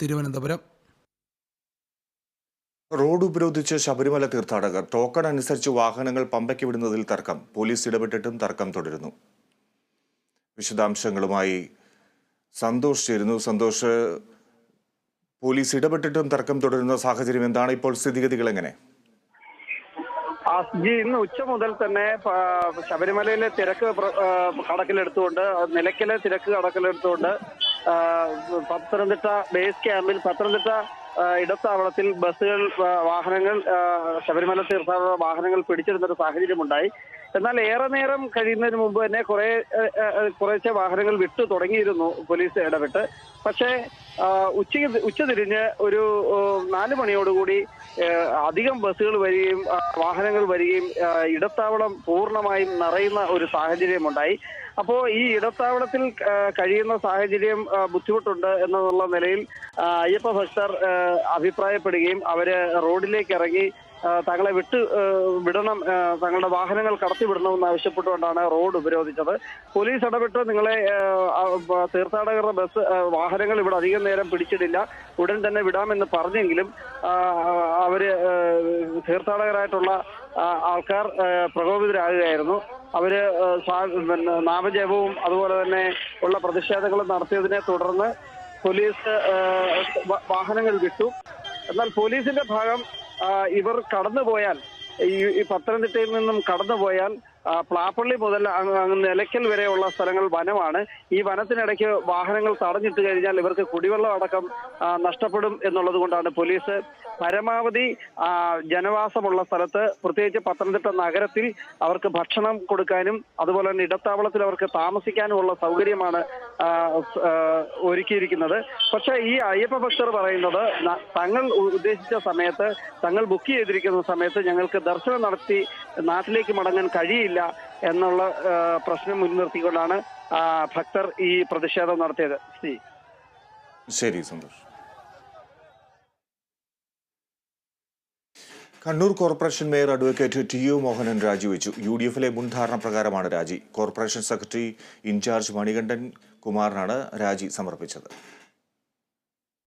Thiruvananthapuram. Road ഉപരോധിച്ച് Sabarimala തീർത്ഥാടകർ token അനുസരിച്ച് വാഹനങ്ങൾ പമ്പയ്ക്ക് വിടുന്നതിൽ തർക്കം. പോലീസ് ഇടപെട്ടിട്ടും തർക്കം തുടരുന്നു. വിശദാംശങ്ങളുമായി സന്തോഷ് ചേരുന്നു. സന്തോഷ് പോലീസ് ഇടപെട്ടിട്ടും തർക്കം തുടരുന്ന സാഹചര്യം എന്താണ്? ഇപ്പോൾ സ്ഥിതിഗതികൾ എങ്ങനെ? ജി ഇന്ന് ഉച്ച മുതൽ തന്നെ ശബരിമലയിലെ തിരക്ക് കണക്കിലെടുത്തുകൊണ്ട് നിലയ്ക്കലെ തിരക്ക് കണക്കിലെടുത്തുകൊണ്ട് പത്തനംതിട്ട ബേസ് ക്യാമ്പിൽ പത്തനംതിട്ട ഇടത്താവളത്തിൽ ബസ്സുകൾ വാഹനങ്ങൾ ശബരിമല തീർത്ഥാടന വാഹനങ്ങൾ പിടിച്ചിരുന്നൊരു സാഹചര്യമുണ്ടായി. എന്നാൽ ഏറെ നേരം കഴിയുന്നതിന് മുമ്പ് തന്നെ കുറെ കുറേശ്ശെ വാഹനങ്ങൾ വിട്ടു തുടങ്ങിയിരുന്നു പോലീസ് ഇടപെട്ട്. പക്ഷേ ഉച്ചയ്ക്ക് ഉച്ചതിരിഞ്ഞ് ഒരു നാല് മണിയോടുകൂടി അധികം ബസ്സുകൾ വരികയും വാഹനങ്ങൾ വരികയും ഇടത്താവളം പൂർണമായും നിറയുന്ന ഒരു സാഹചര്യമുണ്ടായി. അപ്പോൾ ഈ ഇടത്താവളത്തിൽ കഴിയുന്ന സാഹചര്യം ബുദ്ധിമുട്ടുണ്ട് എന്നുള്ള നിലയിൽ അയ്യപ്പ ഭക്തർ അഭിപ്രായപ്പെടുകയും അവർ റോഡിലേക്ക് ഇറങ്ങി തങ്ങളെ വിട്ട് വിടണം തങ്ങളുടെ വാഹനങ്ങൾ കടത്തിവിടണമെന്ന് ആവശ്യപ്പെട്ടുകൊണ്ടാണ് റോഡ് ഉപരോധിച്ചത്. പോലീസ് ഇടപെട്ട് നിങ്ങളെ തീർത്ഥാടകരുടെ ബസ് വാഹനങ്ങൾ ഇവിടെ അധികം നേരം പിടിച്ചിടില്ല. ഉടൻ തന്നെ വിടാമെന്ന് പറഞ്ഞെങ്കിലും അവർ തീർത്ഥാടകരായിട്ടുള്ള ആൾക്കാർ പ്രകോപിതരാകുകയായിരുന്നു. അവർ നാമജപവും അതുപോലെ തന്നെ ഉള്ള പ്രതിഷേധങ്ങളും നടത്തിയതിനെ തുടർന്ന് പോലീസ് വാഹനങ്ങൾ വിട്ടു. എന്നാൽ പോലീസിന്റെ ഭാഗം ഇവർ കടന്നുപോയാൽ ഈ പത്തനംതിട്ടയിൽ നിന്നും കടന്നുപോയാൽ പ്ലാപ്പള്ളി മുതൽ നിലയ്ക്കൽ വരെയുള്ള സ്ഥലങ്ങൾ വനമാണ്. ഈ വനത്തിനിടയ്ക്ക് വാഹനങ്ങൾ തടഞ്ഞിട്ട് കഴിഞ്ഞാൽ ഇവർക്ക് കുടിവെള്ളം അടക്കം നഷ്ടപ്പെടും എന്നുള്ളത് കൊണ്ടാണ് പോലീസ് പരമാവധി ജനവാസമുള്ള സ്ഥലത്ത് പ്രത്യേകിച്ച് പത്തനംതിട്ട നഗരത്തിൽ അവർക്ക് ഭക്ഷണം കൊടുക്കാനും അതുപോലെ തന്നെ ഇടത്താവളത്തിൽ അവർക്ക് താമസിക്കാനുമുള്ള സൗകര്യമാണ് ഒരുക്കിയിരിക്കുന്നത്. പക്ഷേ ഈ അയ്യപ്പ ഭക്തർ പറയുന്നത് തങ്ങൾ ഉദ്ദേശിച്ച സമയത്ത് തങ്ങൾ ബുക്ക് ചെയ്തിരിക്കുന്ന സമയത്ത് ഞങ്ങൾക്ക് ദർശനം നടത്തി നാട്ടിലേക്ക് മടങ്ങാൻ കഴിയില്ല എന്നുള്ള പ്രശ്നം മുൻനിർത്തിക്കൊണ്ടാണ് ഭക്തർ ഈ പ്രതിഷേധം നടത്തിയത്. ശ്രീ. ശരി Santhosh. Kannur corporation mayor advocate T U Mohanan രാജിവെച്ചു. യു ഡി എഫിലെ മുൻ ധാരണ പ്രകാരമാണ് രാജി. കോർപ്പറേഷൻ സെക്രട്ടറി ഇൻചാർജ് മണികണ്ഠൻ കുമാറിനാണ് രാജി സമർപ്പിച്ചത്.